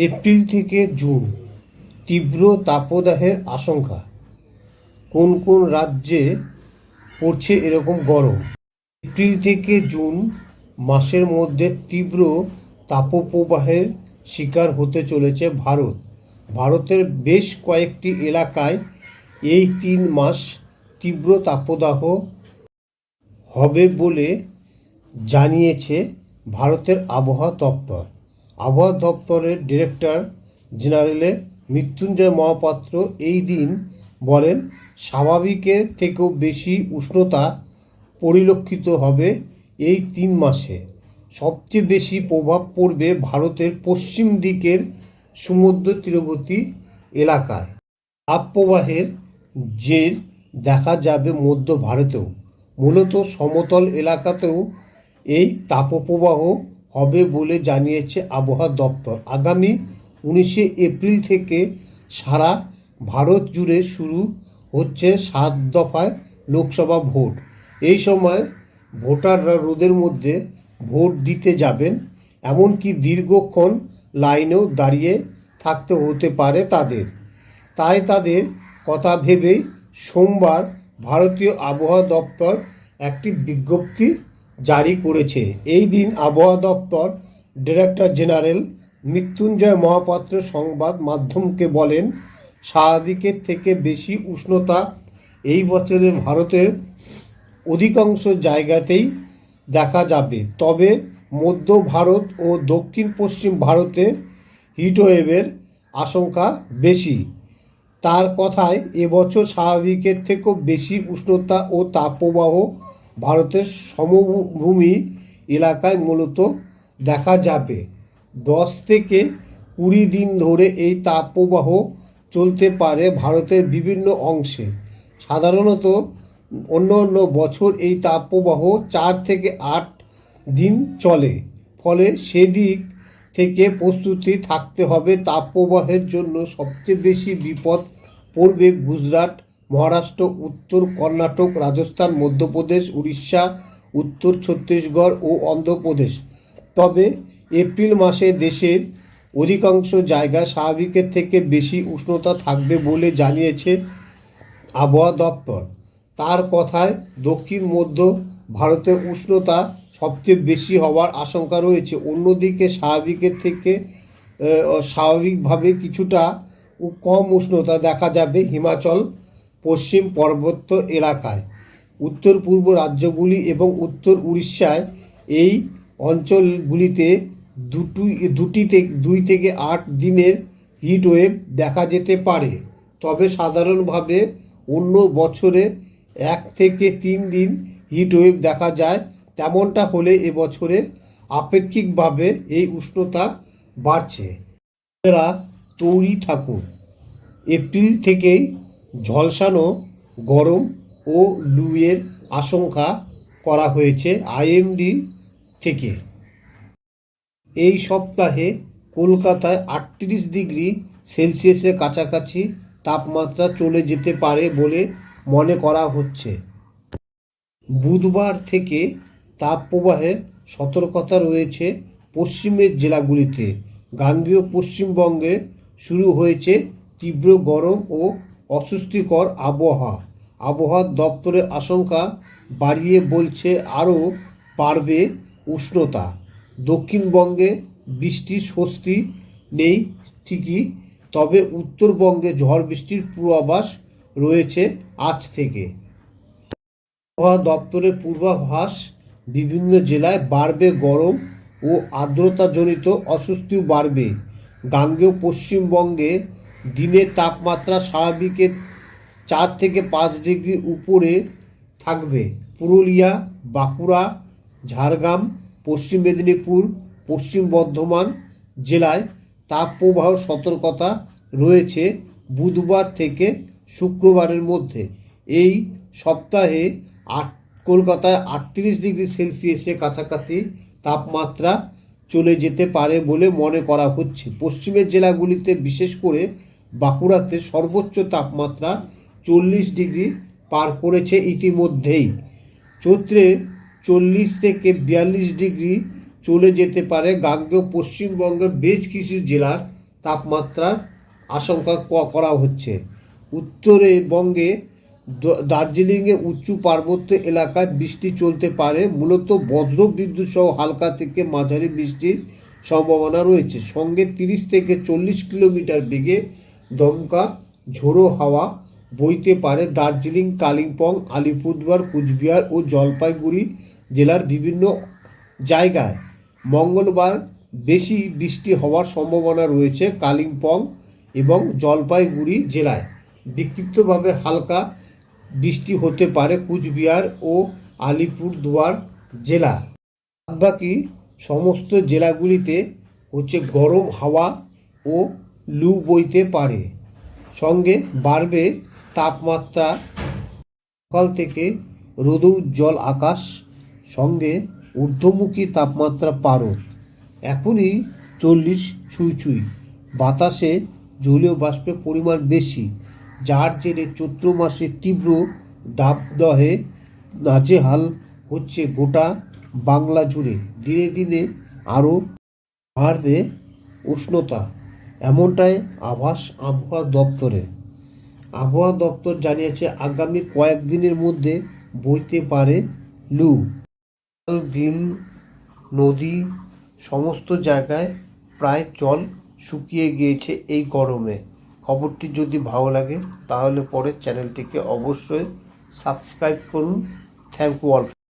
April থেকে June, তীব্র তাপদাহের আশঙ্কা। কোন কোন রাজ্যে পড়ছে এরকম গরম? এপ্রিল থেকে জুন মাসের মধ্যে তীব্র তাপপ্রবাহের শিকার হতে চলেছে ভারত। ভারতের বেশ কয়েকটি এলাকায় এই তিন মাস তীব্র তাপদাহ হবে বলে জানিয়েছে ভারতের আবহাওয়া দপ্তর। আবহাওয়া দপ্তরের ডিরেক্টর জেনারেলের মৃত্যুঞ্জয় মহাপাত্র এই দিন বলেন, স্বাভাবিকের থেকেও বেশি উষ্ণতা পরিলক্ষিত হবে এই তিন মাসে। সবচেয়ে বেশি প্রভাব পড়বে ভারতের পশ্চিম দিকের সমুদ্র তীরবর্তী এলাকায়। তাপপ্রবাহের জের দেখা যাবে মধ্য ভারতেও। মূলত সমতল এলাকাতেও এই তাপপ্রবাহ হবে বলে জানিয়েছে আবহাওয়া দপ্তর। আগামী উনিশে এপ্রিল থেকে সারা ভারত জুড়ে শুরু হচ্ছে সাত দফায় লোকসভা ভোট। এই সময় ভোটাররা রোদের মধ্যে ভোট দিতে যাবেন, এমনকি দীর্ঘক্ষণ লাইনেও দাঁড়িয়ে থাকতে হতে পারে তাদের। তাই তাদের কথা ভেবেই সোমবার ভারতীয় আবহাওয়া দপ্তর একটি বিজ্ঞপ্তি জারি করেছে। এই দিন আবহাওয়া দপ্তর ডিরেক্টর জেনারেল মৃত্যুঞ্জয় মহাপাত্র সংবাদ মাধ্যমকে বলেন, স্বাভাবিকের থেকে বেশি উষ্ণতা এই বছরে ভারতের অধিকাংশ জায়গাতেই দেখা যাবে। তবে মধ্য ভারত ও দক্ষিণ পশ্চিম ভারতে হিটওয়েভের আশঙ্কা বেশি। তার কথায় এবছর স্বাভাবিকের থেকেও বেশি উষ্ণতা ও তাপপ্রবাহ ভারতের সমভূমি এলাকায় মূলত দেখা যাবে। দশ থেকে কুড়ি দিন ধরে এই তাপপ্রবাহ চলতে পারে ভারতের বিভিন্ন অংশে। সাধারণত অন্য অন্য বছর এই তাপপ্রবাহ চার থেকে আট দিন চলে। ফলে সেদিক থেকে প্রস্তুতি থাকতে হবে। তাপপ্রবাহের জন্য সবচেয়ে বেশি বিপদ পড়বে গুজরাট মহারাষ্ট্র, উত্তর কর্ণাটক, রাজস্থান, মধ্যপ্রদেশ, উড়িষ্যা, উত্তর ছত্তিশগড় ও অন্ধ্রপ্রদেশ। তবে এপ্রিল মাসে দেশের অধিকাংশ জায়গায় স্বাভাবিকের থেকে বেশি উষ্ণতা থাকবে বলে জানিয়েছে আবহাওয়া দপ্তর। তার কথায়, দক্ষিণ মধ্য ভারতে উষ্ণতা সবচেয়ে বেশি হওয়ার আশঙ্কা রয়েছে। অন্যদিকে স্বাভাবিকের থেকে স্বাভাবিকভাবে কিছুটা কম উষ্ণতা দেখা যাবে হিমাচল পশ্চিম পার্বত্য এলাকায়। উত্তর পূর্ব রাজ্যগুলি এবং উত্তর উড়িষ্যায় এই অঞ্চলগুলিতে দুটি দুটি দুই থেকে আট দিনের হিট ওয়েভ দেখা যেতে পারে। তবে সাধারণভাবে অন্য বছরে এক থেকে তিন দিন হিট ওয়েভ দেখা যায়। তেমনটা হলে এবছরে আপেক্ষিকভাবে এই উষ্ণতা বাড়ছে। তৈরি থাকুন। এপ্রিল থেকেই ঝলসানো, গরম ও লুয়ের আশঙ্কা করা হয়েছে আইএমডি থেকে। এই সপ্তাহে কলকাতায় আটত্রিশ ডিগ্রি সেলসিয়াসের কাছাকাছি তাপমাত্রা চলে যেতে পারে বলে মনে করা হচ্ছে। বুধবার থেকে তাপপ্রবাহের সতর্কতা রয়েছে পশ্চিমের জেলাগুলিতে। গাঙ্গেয় পশ্চিমবঙ্গে শুরু হয়েছে তীব্র গরম ও অস্বস্তিকর আবহাওয়া। আবহাওয়া দপ্তরের আশঙ্কা বাড়িয়ে বলছে আরও বাড়বে উষ্ণতা। দক্ষিণবঙ্গে বৃষ্টির স্বস্তি নেই ঠিকই, তবে উত্তরবঙ্গে ঝড় বৃষ্টির পূর্বাভাস রয়েছে আজ থেকে। আবহাওয়া দপ্তরের পূর্বাভাস, বিভিন্ন জেলায় বাড়বে গরম ও আর্দ্রতাজনিত অস্বস্তিও বাড়বে। গাঙ্গেয় পশ্চিমবঙ্গে দিনের তাপমাত্রা স্বাভাবিকের চার থেকে পাঁচ ডিগ্রি উপরে থাকবে। পুরুলিয়া, বাঁকুড়া, ঝাড়গ্রাম, পশ্চিম মেদিনীপুর, পশ্চিম বর্ধমান জেলায় তাপপ্রবাহ সতর্কতা রয়েছে বুধবার থেকে শুক্রবারের মধ্যে। এই সপ্তাহে আট, কলকাতায় আটত্রিশ ডিগ্রি সেলসিয়াসের কাছাকাছি তাপমাত্রা চলে যেতে পারে বলে মনে করা হচ্ছে। পশ্চিমের জেলাগুলিতে বিশেষ করে বাঁকুড়াতে সর্বোচ্চ তাপমাত্রা চল্লিশ ডিগ্রি পার করেছে ইতিমধ্যেই। চৈত্রে চল্লিশ থেকে বিয়াল্লিশ ডিগ্রি চলে যেতে পারে গাঙ্গেয় পশ্চিমবঙ্গের বেশ কিছু জেলার তাপমাত্রার আশঙ্কা করা হচ্ছে। উত্তরে বঙ্গে দার্জিলিংয়ে উঁচু পার্বত্য এলাকায় বৃষ্টি চলতে পারে, মূলত বজ্র বিদ্যুৎ সহ হালকা থেকে মাঝারি বৃষ্টির সম্ভাবনা রয়েছে। সঙ্গে তিরিশ থেকে চল্লিশ কিলোমিটার বেগে দমকা, ঝোড়ো হাওয়া বইতে পারে দার্জিলিং, কালিম্পং, আলিপুরদুয়ার, কুচবিহার ও জলপাইগুড়ি জেলার বিভিন্ন জায়গায়। মঙ্গলবার বেশি বৃষ্টি হওয়ার সম্ভাবনা রয়েছে কালিম্পং এবং জলপাইগুড়ি জেলায়। বিক্ষিপ্তভাবে হালকা বৃষ্টি হতে পারে কুচবিহার ও আলিপুরদুয়ার জেলা। বাকি সমস্ত জেলাগুলিতে হচ্ছে গরম হাওয়া ও লু বইতে পারে। সঙ্গে বাড়বে তাপমাত্রা সকাল থেকে রোদৌজ্জ্বল আকাশ, সঙ্গে ঊর্ধ্বমুখী তাপমাত্রা পারদ। এখনই চল্লিশ ছুঁই ছুঁই। বাতাসে জলীয় বাষ্পের পরিমাণ বেশি, যার জেরে চৈত্র মাসে তীব্র দাবদহে নাজেহাল হচ্ছে গোটা বাংলা জুড়ে। দিনে দিনে আরও বাড়বে উষ্ণতা। এমনটাই আভাস আবহাওয়া দপ্তরে। আবহাওয়া দপ্তর জানিয়েছে, আগামী কয়েকদিনের মধ্যে বইতে পারে লু। বিল নদী সমস্ত জায়গায় প্রায় জল শুকিয়ে গিয়েছে এই গরমে। খবরটি যদি ভালো লাগে, তাহলে পরে চ্যানেলটিকে অবশ্যই সাবস্ক্রাইব করুন। Thank you all.